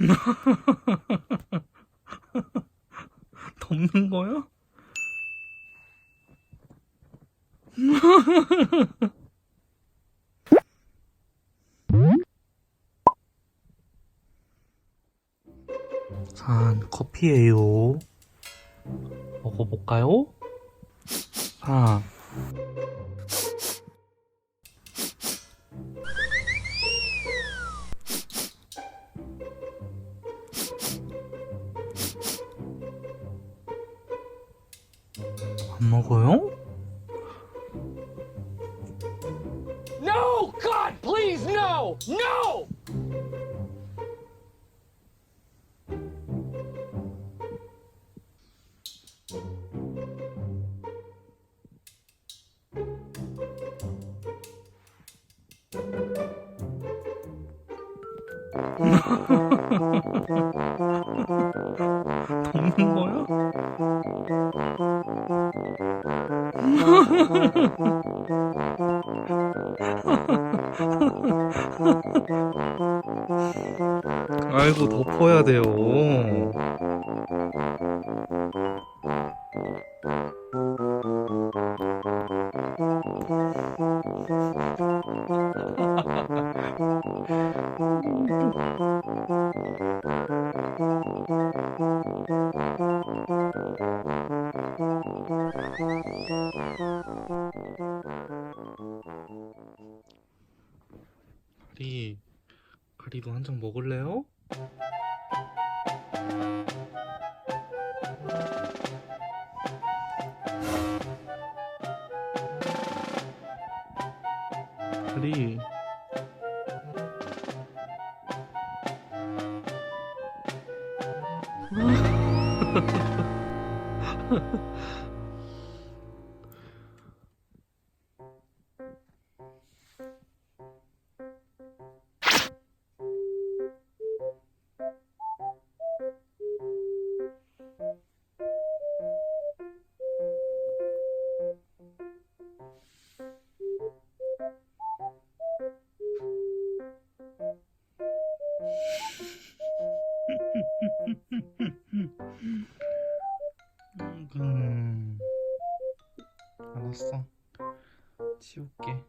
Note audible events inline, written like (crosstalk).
(laughs) 덮는 거야? (laughs) 산 커피예요. 먹어볼까요? 산. 먹어요? No! God, please, no! No! (laughs) 덮는 거야? 아이고 덮어야 돼요. (laughs) 가리, 가리도 한 장 먹을래요? 가리. (laughs) 음, 그럼 알았어. 치울게.